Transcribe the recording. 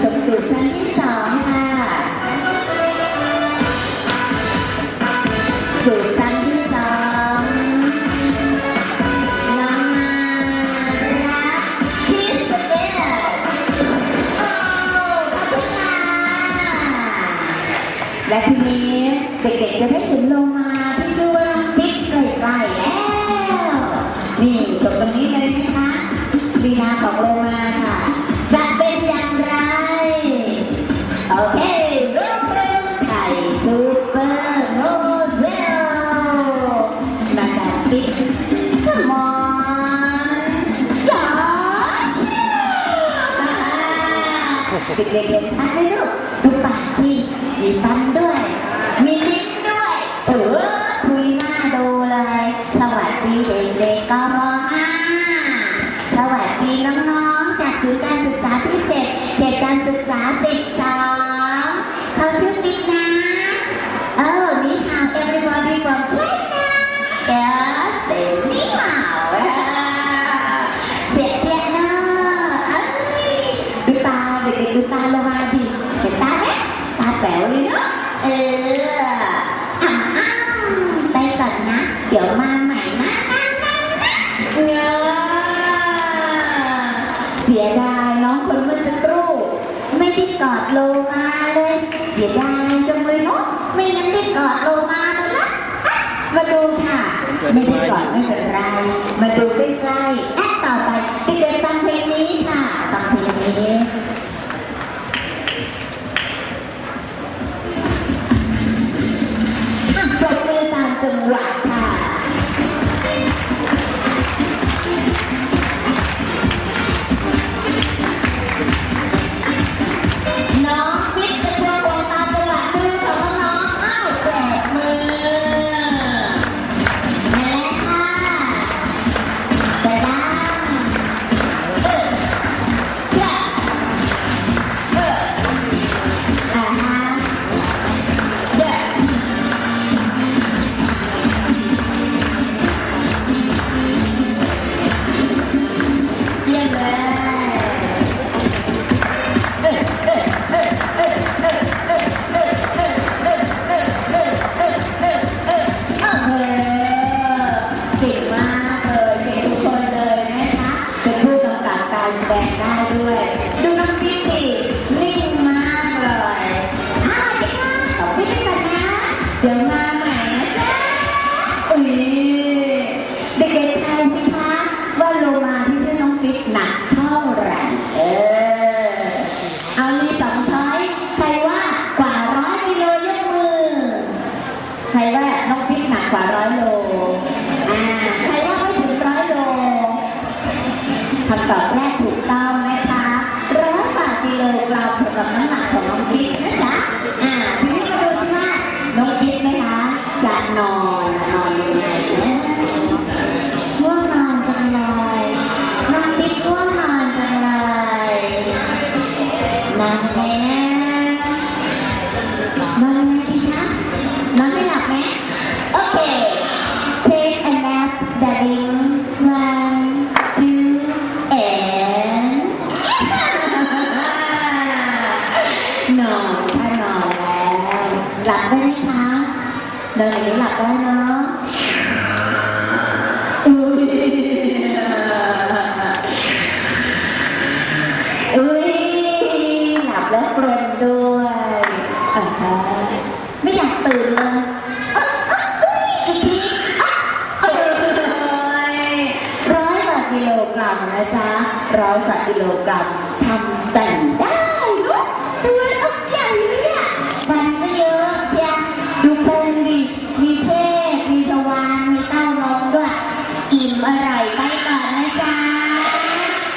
ชมกลุ่มชั้นที่สองค่ะกลุ่มชั้นที่สองน้องนารักพิสเกตโอ้ขอบคุณค่ะและทีนี้เด็กๆจะได้เห็นโลมาที่ชื่อว่าพิกใกล้ๆแล้ว นี่จบตรงนี้เลยนะคะลีลาของมาค่ะ เด็กๆเห็นชัดไหมลูกดูปากสิมีฟันด้วย มีลิ้นด้วย เออคุยหน้าดูเลย สวัสดีเด็กๆกมห้าสวัสดีน้องๆจากศูนย์การศึกษาพิเศษเขตกการศึกษาสิบสองเขาชื่อติ๊กนะเออนี่าว everybody from China เดี๋ยวเสียง เนาะเอออะอะไปก่อนนะ เดี๋ยวมาใหม่นะเงอเสียดายน้องคนเมื่อสักครู่ไม่ได้กอดโลมาเลย เสียดายจังเลยเนาะไม่งั้นได้กอดโลมาเลยนะมาดูค่ะ ไม่ได้กอดไม่เป็นไร มาดูใกล้ๆอะต่อไปไปเดินฟังเพลงนี้ค่ะฟังเพลงนี้ หนักเท่าไหร่เออเอามีสองช้อยใครว่ากว่าร้อยกิโลยกมือ ใครว่าน้องพริกหนักกว่าร้อยโลอ่าใครว่าไม่ถึงร้อยโลคำตอบแรกถูกต้องนะคะร้อยกว่ากิโลกรัมเท่ากับน้ำหนักของน้องพริกนะจ๊ะอ่าทีนี้มาดูสิว่าน้องพริกนะคะจะนอนนอน หลับได้ไหมคะนอนอย่างนี้หลับได้เนาะอุ้ยอุ้ยหลับแล้วกลนด้วยอ่าฮะไม่อยากตื่นเลยอีกทีเอ้ยร้อยกว่ากิโลกรัมนะจ๊ะร้อยกว่ากิโลกรัมทำแต่งได้